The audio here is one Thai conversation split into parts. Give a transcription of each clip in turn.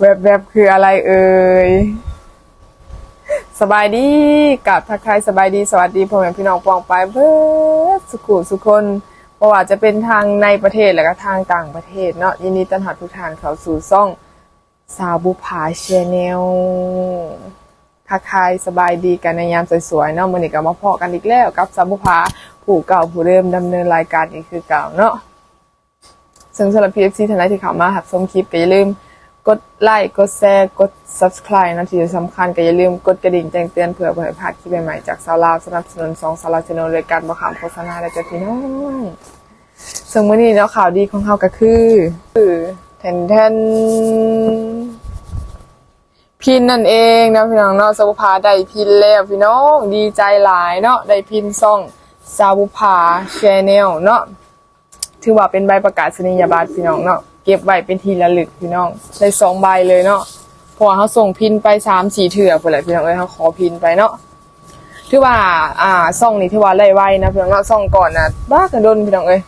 แวบๆคืออะไรเอ่ย สบายดีกับทักทายสบายดีสวัสดีพ่อแม่พี่น้องปองไปเพื่อสุขุสุคนเพราะว่าจะเป็นทางในประเทศและก็ทางต่างประเทศเนาะยินดีต้อนรับทุกท่านเข้าสู่ซ่องสาวบุภาเชแนลทักทายสบายดีกันในยามสวยๆเนาะมื้อนี้ก็มาพอกันอีกแล้วกับสาวบุภาผู้เก่าผู้เดิมดำเนินรายการอีกคือเก่าเนาะซึ่งสำหรับ PFC ท่านใดที่เข้ามาหับชมคลิปก็อย่าลืม กดไลค์กดแชร์กด subscribe นะที่สำคัญก็อย่าลืมกดกระดิ่งแจ้งเตือนเผื่อเผยพลาดคลิปใหม่ๆจากสาวลาวสนับสนุนสองสาวลาวชนรายการบะขามโฆษณาและจ้ะพี่น้องซึ่งวันนี้เนาะข่าวดีของเขาก็คือ คือแทนแทนพินนั่นเองนะพี่น้องเนาะสาวบุภาได้พินแล้วพี่น้องดีใจหลายเนาะได้พินซ่องสาวบุภาแชนแนลเนาะถือว่าเป็นใบประกาศนียบัตรพี่น้องเนาะ เก็บไว้เป็นทีละลึกพี่น้องได้สองใบเลยเนาะพราะว่าเขาส่งพินไปสามสี่เถื่อไปเลยพี่น้องเอ้ยเขาขอพินไปเนาะถือว่า อ่าซ่องนี้ถือว่าไล่ไวนะพี่น้องเนาะซ่องก่อนนะบ้ากันโดนพี่น้องเอ้ย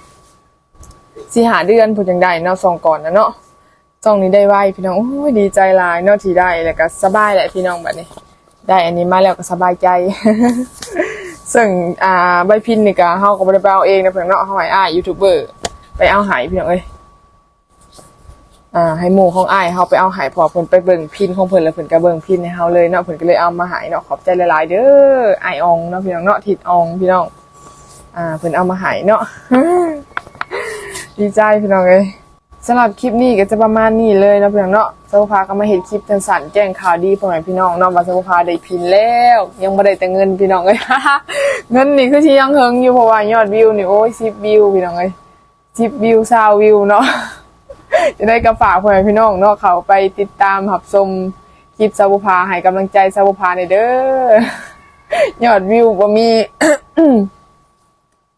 สี่หาเดือนพูดจังได้เนาะซ่องก่อนนะเนาะซ่องนี้ได้ไวพี่น้องโอ้ยดีใจลายเนาะที่ได้แล้วก็สบายแหละพี่น้องแบบนี้ ได้อันนี้มาแล้วก็สบายใจ ซึ่งอ่าใบพินนี่ก็เฮาก็บ่ได้ไปเอาเองนะเพิ่นเนาะเฮาให้อ้ายยูทูบเบอร์ไปเอาหายพี่น้องเอ้ย อ่าให้หมู่ของอ้ายเฮาไปเอาหายพอเพิ่นไปเบิ่งพินของเพิ่นแล้วเพิ่นก็เบิ่งพินให้เฮาเลยเนาะเพิ่นก็เลยเอามาหายเนาะขอบใจหลายๆเด้ออ้ายอองเนาะพี่น้องเนาะทิดอองพี่น้อง อ่าเพิ่นเอามาหายเนาะดีใจพี่น้องเอ้ยสำหรับคลิปนี้ก็จะประมาณนี้เลยนะพี่น้องเนาะสาวพาก็มาเห็นคลิปทันสันแจ้งข่าวดีพ่อแม่พี่น้องเนาะว่าสาวพาได้พินแล้ว ยังบ่ได้แต่เงินพี่น้องเอ้ยเงินนี่คือที่ยังเฮงอยู่เพราะว่ายอดวิวนี่โอ้ย10วิวพี่น้องเอ้ย10วิว20วิวเนาะ จะได้กระฝากพ่อแม่พี่น้องเนาะเขาไปติดตามหับชมคลิปสาวพาให้กำลังใจสาวพาในเด้อยอดวิวบ่มี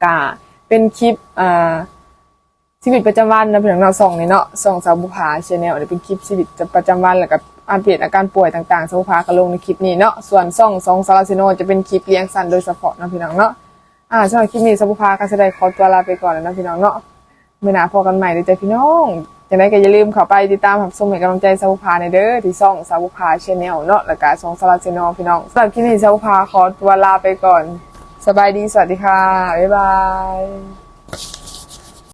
กะเป็นคลิปอ่าชีวิตประจำวันนะเพื่อนเราส่องนี่เนาะส่องสาวบุภาชาแนลเดี๋ยวเป็นคลิปชีวิตประจำวันแล้วก็อัปเดตอาการป่วยต่างๆสาวบุภาก็ลงในคลิปนี้เนาะส่วนส่องสองซาลาซิโนจะเป็นคลิปเลี้ยงสันโดยเฉพาะนะพี่น้องเนาะอ่าสำหรับคลิปนี้สาวบุภาก็จะได้ขอตัวลาไปก่อนแล้วนะพี่น้องเนาะเมื่อหน้าพอกันใหม่เลยจ้ะพี่น้อง อย่างไรก็อย่าลืมเข้าไปติดตามหับชมให้กำลังใจสาวบุภาในเด้อที่ซ่องสาวบุภาชแนลเนาะแล้วก็ส่องซาลาซิโนพี่น้องสำหรับคลิปนี้สาวบุภาขอตัวลาไปก่อน สบายดีสวัสดีค่ะบ๊ายบาย